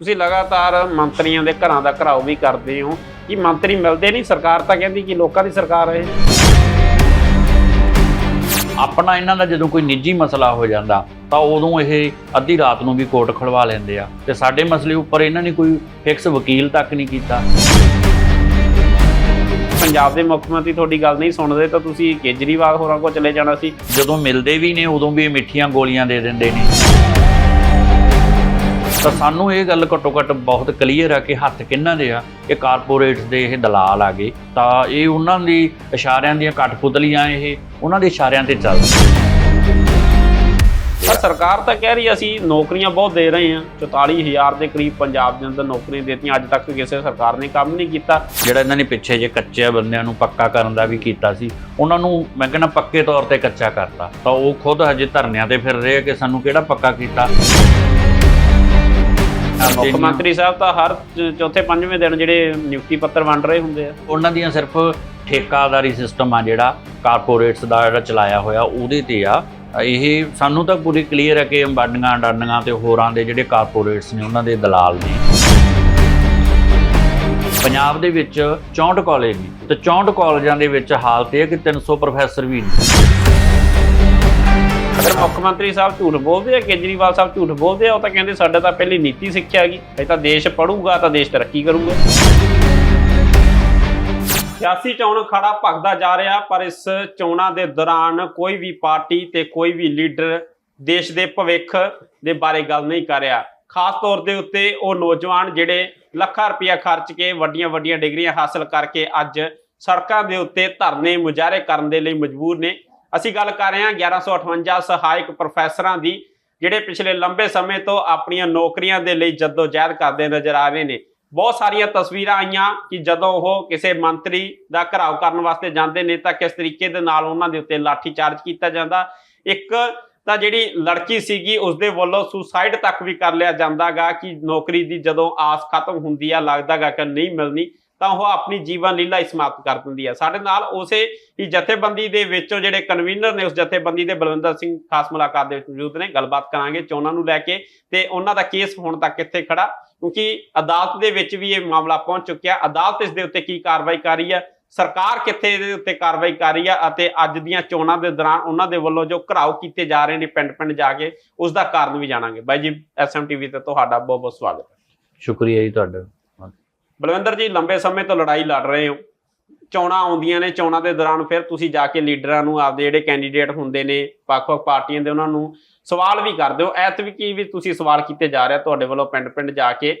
ਤੁਸੀਂ ਲਗਾਤਾਰ ਮੰਤਰੀਆਂ ਦੇ ਘਰਾਂ ਦਾ ਘਰਾਓ ਵੀ ਕਰਦੇ ਹੋ। ਕਿ ਮੰਤਰੀ ਮਿਲਦੇ ਨਹੀਂ? ਸਰਕਾਰ ਤਾਂ ਕਹਿੰਦੀ ਕਿ ਲੋਕਾਂ ਦੀ ਸਰਕਾਰ ਹੈ। ਆਪਣਾ ਇਹਨਾਂ ਦਾ ਜਦੋਂ ਕੋਈ ਨਿੱਜੀ ਮਸਲਾ ਹੋ ਜਾਂਦਾ ਤਾਂ ਉਦੋਂ ਇਹ ਅੱਧੀ ਰਾਤ ਨੂੰ ਵੀ ਕੋਰਟ ਖੜਵਾ ਲੈਂਦੇ ਆ। ਤੇ ਸਾਡੇ ਮਸਲੇ ਉੱਪਰ ਇਹਨਾਂ ਨੇ ਕੋਈ ਫਿਕਸ ਵਕੀਲ ਤੱਕ ਨਹੀਂ ਕੀਤਾ। ਪੰਜਾਬ ਦੇ ਮੁੱਖ ਮੰਤਰੀ ਤੁਹਾਡੀ ਗੱਲ ਨਹੀਂ ਸੁਣਦੇ ਤਾਂ ਤੁਸੀਂ ਕੇਜਰੀਵਾਲ ਹੋਰਾਂ ਕੋਲ ਚਲੇ ਜਾਣਾ ਸੀ। ਜਦੋਂ ਮਿਲਦੇ ਵੀ ਨੇ ਉਦੋਂ ਵੀ ਇਹ ਮਿੱਠੀਆਂ ਗੋਲੀਆਂ ਦੇ ਦਿੰਦੇ ਨੇ। ਤਾਂ ਸਾਨੂੰ ਇਹ ਗੱਲ ਘੱਟੋ ਘੱਟ ਬਹੁਤ ਕਲੀਅਰ ਆ ਕਿ ਹੱਥ ਕਿੰਨਾਂ ਦੇ ਆ? ਇਹ ਕਾਰਪੋਰੇਟਸ ਦੇ ਇਹ ਦਲਾਲ ਆ ਗਏ। ਤਾਂ ਇਹ ਉਹਨਾਂ ਦੀ ਇਸ਼ਾਰਿਆਂ ਦੀਆਂ ਕਠਪੁਤਲੀਆਂ ਇਹ ਉਹਨਾਂ ਦੇ ਇਸ਼ਾਰਿਆਂ ਤੇ ਚੱਲਦੇ ਪਰ ਸਰਕਾਰ ਤਾਂ ਕਹਿ ਰਹੀ ਅਸੀਂ ਨੌਕਰੀਆਂ ਬਹੁਤ ਦੇ ਰਹੇ ਹਾਂ। 44000 ਦੇ ਕਰੀਬ ਪੰਜਾਬ ਦੇ ਅੰਦਰ ਨੌਕਰੀਆਂ ਦਿੱਤੀਆਂ। ਅੱਜ ਤੱਕ ਕਿਸੇ ਸਰਕਾਰ ਨੇ ਕੰਮ ਨਹੀਂ ਕੀਤਾ। ਜਿਹੜਾ ਇਹਨਾਂ ਨੇ ਪਿੱਛੇ ਜੇ ਕੱਚੇ ਬੰਦਿਆਂ ਨੂੰ ਪੱਕਾ ਕਰਨ ਦਾ ਵੀ ਕੀਤਾ ਸੀ ਉਹਨਾਂ ਨੂੰ ਮੈਂ ਕਹਿੰਦਾ ਪੱਕੇ ਤੌਰ ਤੇ ਕੱਚਾ ਕਰਤਾ। ਤਾਂ ਉਹ ਖੁਦ ਹਜੇ ਧਰਨਿਆਂ ਤੇ ਫਿਰ ਰਹੇ ਆ ਕਿ ਸਾਨੂੰ ਕਿਹੜਾ ਪੱਕਾ ਕੀਤਾ। ਮੁੱਖ ਮੰਤਰੀ ਸਾਹਿਬ ਤਾਂ ਹਰ ਚੌਥੇ ਪੰਜਵੇਂ ਦਿਨ ਜਿਹੜੇ ਨਿਯੁਕਤੀ ਪੱਤਰ ਵੰਡ ਰਹੇ ਹੁੰਦੇ ਆ। ਉਹਨਾਂ ਦੀਆਂ ਸਿਰਫ ਠੇਕਾਦਾਰੀ ਸਿਸਟਮ ਆ ਜਿਹੜਾ ਕਾਰਪੋਰੇਟਸ ਦਾ ਜਿਹੜਾ ਚਲਾਇਆ ਹੋਇਆ ਉਹਦੇ ਤੇ ਆ। ਇਹ ਸਾਨੂੰ ਤਾਂ ਪੂਰੀ ਕਲੀਅਰ ਹੈ ਕਿ ਅੰਬਾਨੀਆਂ ਅਡਾਨੀਆਂ ਤੇ ਹੋਰਾਂ ਦੇ ਜਿਹੜੇ ਕਾਰਪੋਰੇਟਸ ਨੇ ਉਹਨਾਂ ਦੇ ਦਲਾਲ ਨੇ। ਪੰਜਾਬ ਦੇ ਵਿੱਚ 64 ਕਾਲਜ ਨੇ ਤੇ 64 ਕਾਲਜਾਂ ਦੇ ਵਿੱਚ ਹਾਲਤ ਇਹ ਕਿ 300 ਪ੍ਰੋਫੈਸਰ ਵੀ ਨੇ। ਅਗਰ ਮੁੱਖ ਮੰਤਰੀ ਸਾਹਿਬ ਝੂਠ ਬੋਲਦੇ ਆ, ਕੇਜਰੀਵਾਲ ਸਾਹਿਬ ਝੂਠ ਬੋਲਦੇ ਆ, ਉਹ ਤਾਂ ਕਹਿੰਦੇ ਸਾਡੇ ਤਾਂ ਪਹਿਲੀ ਨੀਤੀ ਸਿੱਖਿਆ ਹੈਗੀ। ਇਹ ਤਾਂ ਦੇਸ਼ ਪੜੂਗਾ, ਤਾਂ ਦੇਸ਼ ਤਰੱਕੀ ਕਰੂਗਾ। ਸਿਆਸੀ ਚੋਣ ਖੜਾ ਭਗਦਾ ਜਾ ਰਿਹਾ, ਪਰ ਇਸ ਚੋਣਾਂ ਦੇ ਦੌਰਾਨ ਕੋਈ ਵੀ ਪਾਰਟੀ ਤੇ ਕੋਈ ਵੀ ਲੀਡਰ ਦੇਸ਼ ਦੇ ਭਵਿੱਖ ਦੇ ਬਾਰੇ ਗੱਲ ਨਹੀਂ ਕਰ ਰਿਹਾ। ਖਾਸ ਤੌਰ ਦੇ ਉੱਤੇ ਉਹ ਨੌਜਵਾਨ ਜਿਹੜੇ ਲੱਖਾਂ ਰੁਪਇਆ ਖਰਚ ਕੇ ਵੱਡੀਆਂ ਵੱਡੀਆਂ ਡਿਗਰੀਆਂ ਹਾਸਲ ਕਰਕੇ ਅੱਜ ਸੜਕਾਂ ਦੇ ਉੱਤੇ ਧਰਨੇ ਮੁਜ਼ਾਹਰੇ ਕਰਨ ਦੇ ਲਈ ਮਜਬੂਰ ਨੇ। ਅਸੀਂ ਗੱਲ ਕਰ ਰਹੇ ਹਾਂ 1158 ਸਹਾਇਕ ਪ੍ਰੋਫੈਸਰਾਂ ਦੀ, ਜਿਹੜੇ ਪਿਛਲੇ ਲੰਬੇ ਸਮੇਂ ਤੋਂ ਆਪਣੀਆਂ ਨੌਕਰੀਆਂ ਦੇ ਲਈ ਜਦੋਜਹਿਦ ਕਰਦੇ ਨਜ਼ਰ ਆ ਰਹੇ ਨੇ। ਬਹੁਤ ਸਾਰੀਆਂ ਤਸਵੀਰਾਂ ਆਈਆਂ ਕਿ ਜਦੋਂ ਉਹ ਕਿਸੇ ਮੰਤਰੀ ਦਾ ਘਰਾਓ ਕਰਨ ਵਾਸਤੇ ਜਾਂਦੇ ਨੇ, ਤਾਂ ਕਿਸ ਤਰੀਕੇ ਦੇ ਨਾਲ ਉਹਨਾਂ ਦੇ ਉੱਤੇ ਲਾਠੀ ਚਾਰਜ ਕੀਤਾ ਜਾਂਦਾ। ਇੱਕ ਤਾਂ ਜਿਹੜੀ ਲੜਕੀ ਸੀਗੀ, ਉਸਦੇ ਵੱਲੋਂ ਸੁਸਾਈਡ ਤੱਕ ਵੀ ਕਰ ਲਿਆ ਜਾਂਦਾਗਾ ਕਿ ਨੌਕਰੀ ਦੀ ਜਦੋਂ ਆਸ ਖਤਮ ਹੁੰਦੀ ਆ, ਲੱਗਦਾਗਾ ਕਿ ਨਹੀਂ ਮਿਲਣੀ। ਤਾਂ ਉਹ ਆਪਣੀ ਜੀਵਨ ਲੀਲਾ ਹੀ ਸਮਾਪਤ ਕਰ ਦਿੰਦੀ ਹੈ ਸਾਡੇ ਨਾਲ ਉਸੇ ਹੀ ਜਥੇਬੰਦੀ ਦੇ ਵਿੱਚੋਂ ਜਿਹੜੇ ਕਨਵੀਨਰ ਨੇ, ਉਸ ਜਥੇਬੰਦੀ ਦੇ ਬਲਵਿੰਦਰ ਸਿੰਘ ਖਾਸ ਮੁਲਾਕਾਤ ਦੇ ਵਿੱਚ ਮੌਜੂਦ ਨੇ। ਗੱਲਬਾਤ ਕਰਾਂਗੇ ਚੋਣਾਂ ਨੂੰ ਲੈ ਕੇ ਤੇ ਉਹਨਾਂ ਦਾ ਕੇਸ ਹੁਣ ਤੱਕ ਕਿੱਥੇ ਖੜਾ, ਕਿਉਂਕਿ ਅਦਾਲਤ ਦੇ ਵਿੱਚ ਵੀ ਇਹ ਮਾਮਲਾ ਪਹੁੰਚ ਚੁੱਕਿਆ। ਅਦਾਲਤ ਇਸ ਦੇ ਉੱਤੇ ਕੀ ਕਾਰਵਾਈ ਕਰ ਰਹੀ ਹੈ ਸਰਕਾਰ ਕਿੱਥੇ ਇਹਦੇ ਉੱਤੇ ਕਾਰਵਾਈ ਕਰ ਰਹੀ ਹੈ ਅਤੇ ਅੱਜ ਦੀਆਂ ਚੋਣਾਂ ਦੇ ਦੌਰਾਨ ਉਹਨਾਂ ਦੇ ਵੱਲੋਂ ਜੋ ਘਰਾਓ ਕੀਤੇ ਜਾ ਰਹੇ ਨੇ ਪਿੰਡ-ਪਿੰਡ ਜਾ ਕੇ, ਉਸ ਦਾ ਕਾਰਨ ਵੀ ਜਾਣਾਂਗੇ। ਬਾਈ ਜੀ ਐਸਐਮਟੀਵੀ ਤੇ ਤੁਹਾਡਾ ਬਹੁਤ-ਬਹੁਤ ਸਵਾਗਤ ਹੈ। ਸ਼ੁਕਰੀਆ ਜੀ ਤੁਹਾਡਾ। ਬਲਵਿੰਦਰ ਜੀ, ਲੰਬੇ ਸਮੇਂ ਤੋਂ ਲੜਾਈ ਲੜ ਰਹੇ ਹੋ। ਚੋਣਾਂ ਆਉਂਦੀਆਂ ਨੇ, ਚੋਣਾਂ ਦੇ ਦੌਰਾਨ ਫਿਰ ਤੁਸੀਂ ਜਾ ਕੇ ਲੀਡਰਾਂ ਨੂੰ, ਆਪਦੇ ਜਿਹੜੇ ਕੈਂਡੀਡੇਟ ਹੁੰਦੇ ਨੇ, ਵੱਖ-ਵੱਖ ਪਾਰਟੀਆਂ ਦੇ ਉਹਨਾਂ ਨੂੰ ਸਵਾਲ ਵੀ ਕਰਦੇ ਹੋ। ਐਤ ਵੀ ਕੀ ਵੀ ਤੁਸੀਂ ਸਵਾਲ ਕੀਤੇ ਜਾ ਰਿਹਾ ਤੁਹਾਡੇ ਵੱਲੋਂ ਪਿੰਡ-ਪਿੰਡ ਜਾ ਕੇ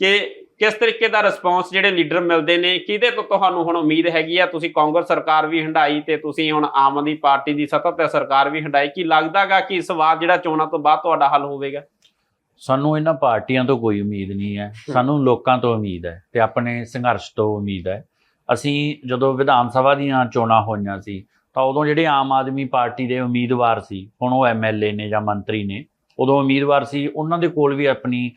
ਕਿ ਕਿਸ ਤਰੀਕੇ ਦਾ ਰਿਸਪੌਂਸ ਜਿਹੜੇ ਲੀਡਰ ਮਿਲਦੇ ਨੇ, ਕਿਹਦੇ ਤੋਂ ਤੁਹਾਨੂੰ ਹੁਣ ਉਮੀਦ ਹੈਗੀ ਆ? ਤੁਸੀਂ ਕਾਂਗਰਸ ਸਰਕਾਰ ਵੀ ਹੰਡਾਈ ਤੇ ਤੁਸੀਂ ਹੁਣ ਆਮ ਆਦਮੀ ਪਾਰਟੀ ਦੀ ਸੱਤਾ ਤੇ ਸਰਕਾਰ ਵੀ ਹੰਡਾਈ। ਕੀ ਲੱਗਦਾਗਾ ਕਿ ਇਸ ਵਾਰ ਜਿਹੜਾ ਚੋਣਾਂ ਤੋਂ ਬਾਅਦ ਤੁਹਾਡਾ ਹੱਲ ਹੋਵੇਗਾ? ਸਾਨੂੰ ਇਹਨਾਂ ਪਾਰਟੀਆਂ ਤੋਂ ਕੋਈ ਉਮੀਦ ਨਹੀਂ ਹੈ ਸਾਨੂੰ ਲੋਕਾਂ ਤੋਂ ਉਮੀਦ ਹੈ ਤੇ ਆਪਣੇ ਸੰਘਰਸ਼ ਤੋਂ ਉਮੀਦ ਹੈ। ਅਸੀਂ ਜਦੋਂ ਵਿਧਾਨ ਸਭਾ ਦੀਆਂ ਚੋਣਾਂ ਹੋਈਆਂ ਸੀ ਤਾਂ ਉਦੋਂ ਜਿਹੜੇ ਆਮ ਆਦਮੀ ਪਾਰਟੀ ਦੇ ਉਮੀਦਵਾਰ ਸੀ ਹੁਣ ਉਹ ਐਮਐਲਏ ਨੇ ਜਾਂ ਮੰਤਰੀ ਨੇ ਉਦੋਂ ਉਮੀਦਵਾਰ ਸੀ ਉਹਨਾਂ ਦੇ ਕੋਲ ਵੀ ਆਪਣੀ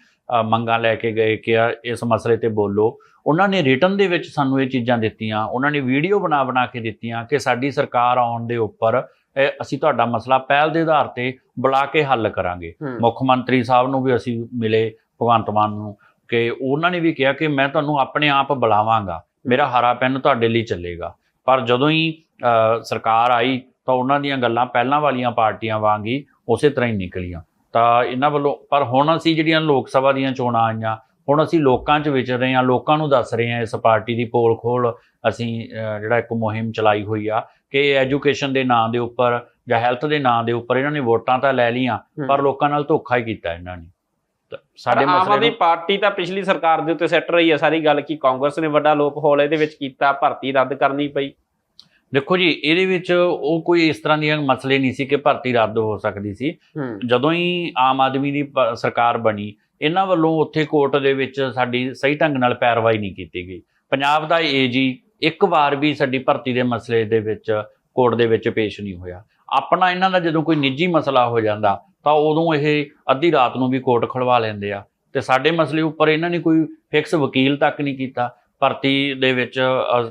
ਮੰਗਾਂ ਲੈ ਕੇ ਗਏ ਕਿ ਇਸ ਮਸਲੇ ਤੇ ਬੋਲੋ। ਉਹਨਾਂ ਨੇ ਰਿਟਨ ਦੇ ਵਿੱਚ ਸਾਨੂੰ ਇਹ ਚੀਜ਼ਾਂ ਦਿੱਤੀਆਂ ਉਹਨਾਂ ਨੇ ਵੀਡੀਓ ਬਣਾ ਬਣਾ ਕੇ ਦਿੱਤੀਆਂ ਕਿ ਸਾਡੀ ਸਰਕਾਰ ਆਉਣ ਦੇ ਉੱਪਰ ਅਸੀਂ ਤੁਹਾਡਾ ਮਸਲਾ ਪਹਿਲ ਦੇ ਆਧਾਰ ਤੇ ਬੁਲਾ ਕੇ ਹੱਲ ਕਰਾਂਗੇ। ਮੁੱਖ ਮੰਤਰੀ ਸਾਹਿਬ ਨੂੰ ਵੀ ਅਸੀਂ ਮਿਲੇ ਭਗਵੰਤ ਮਾਨ ਨੂੰ ਕਿ ਉਹਨਾਂ ਨੇ ਵੀ ਕਿਹਾ ਕਿ ਮੈਂ ਤੁਹਾਨੂੰ ਆਪਣੇ ਆਪ ਬੁਲਾਵਾਂਗਾ। ਮੇਰਾ ਹਰਾ ਪੈਨ ਤੁਹਾਡੇ ਲਈ ਚੱਲੇਗਾ। ਪਰ ਜਦੋਂ ਹੀ ਸਰਕਾਰ ਆਈ ਤਾਂ ਉਹਨਾਂ ਦੀਆਂ ਗੱਲਾਂ ਪਹਿਲਾਂ ਵਾਲੀਆਂ ਪਾਰਟੀਆਂ ਵਾਂਗ ਹੀ ਉਸੇ ਤਰ੍ਹਾਂ ਹੀ ਨਿਕਲੀਆਂ। ਤਾਂ ਇਹਨਾਂ ਵੱਲੋਂ ਪਰ ਹੁਣ ਅਸੀਂ ਜਿਹੜੀਆਂ ਲੋਕ ਸਭਾ ਦੀਆਂ ਚੋਣਾਂ ਆਈਆਂ ਹੁਣ ਅਸੀਂ ਲੋਕਾਂ 'ਚ ਵਿਚਰ ਰਹੇ ਹਾਂ ਲੋਕਾਂ ਨੂੰ ਦੱਸ ਰਹੇ ਹਾਂ ਇਸ ਪਾਰਟੀ ਦੀ ਪੋਲ ਖੋਲ ਅਸੀਂ ਜਿਹੜਾ ਇੱਕ ਮੁਹਿੰਮ ਚਲਾਈ ਹੋਈ ਆ ਕਿ ਐਜੂਕੇਸ਼ਨ ਦੇ ਨਾਂ ਦੇ ਉੱਪਰ ਜਾਂ ਹੈਲਥ ਦੇ ਨਾਂ ਦੇ ਉੱਪਰ ਇਹਨਾਂ ਨੇ ਵੋਟਾਂ ਤਾਂ ਲੈ ਲੀਆਂ ਪਰ ਲੋਕਾਂ ਨਾਲ ਧੋਖਾ ਹੀ ਕੀਤਾ ਇਹਨਾਂ ਨੇ। ਸਾਡੇ ਸਾਡੇ ਆਮ ਮਸਲੇ ਆਦਮੀ ਪਾਰਟੀ ਤਾਂ ਪਿਛਲੀ ਸਰਕਾਰ ਦੇ ਉੱਤੇ ਸੈੱਟ ਰਹੀ ਹੈ ਸਾਰੀ ਗੱਲ ਕਿ ਕਾਂਗਰਸ ਨੇ ਵੱਡਾ ਲੋਪ ਹੋਲ ਇਹਦੇ ਵਿੱਚ ਕੀਤਾ ਭਰਤੀ ਰੱਦ ਕਰਨੀ ਪਈ। ਦੇਖੋ ਜੀ ਇਹਦੇ ਵਿੱਚ ਉਹ ਕੋਈ ਇਸ ਤਰ੍ਹਾਂ ਦੀਆਂ ਮਸਲੇ ਨਹੀਂ ਸੀ ਕਿ ਭਰਤੀ ਰੱਦ ਹੋ ਸਕਦੀ ਸੀ। ਜਦੋਂ ਹੀ ਆਮ ਆਦਮੀ ਦੀ ਸਰਕਾਰ ਬਣੀ ਇਹਨਾਂ ਵੱਲੋਂ ਉੱਥੇ ਕੋਰਟ ਦੇ ਵਿੱਚ ਸਾਡੀ ਸਹੀ ਢੰਗ ਨਾਲ ਪੈਰਵਾਈ ਨਹੀਂ ਕੀਤੀ ਗਈ। ਪੰਜਾਬ ਦਾ ਏਜੀ ਇੱਕ ਵਾਰ ਵੀ ਸਾਡੀ ਭਰਤੀ ਦੇ ਮਸਲੇ ਦੇ ਵਿੱਚ ਕੋਰਟ ਦੇ ਵਿੱਚ ਪੇਸ਼ ਨਹੀਂ ਹੋਇਆ। ਆਪਣਾ ਇਹਨਾਂ ਦਾ ਜਦੋਂ ਕੋਈ ਨਿੱਜੀ ਮਸਲਾ ਹੋ ਜਾਂਦਾ ਤਾਂ ਉਦੋਂ ਇਹ ਅੱਧੀ ਰਾਤ ਨੂੰ ਵੀ ਕੋਰਟ ਖੜਵਾ ਲੈਂਦੇ ਆ। ਤੇ ਸਾਡੇ ਮਸਲੇ ਉੱਪਰ ਇਹਨਾਂ ਨੇ ਕੋਈ ਫਿਕਸ ਵਕੀਲ ਤੱਕ ਨਹੀਂ ਕੀਤਾ। ਭਰਤੀ ਦੇ ਵਿੱਚ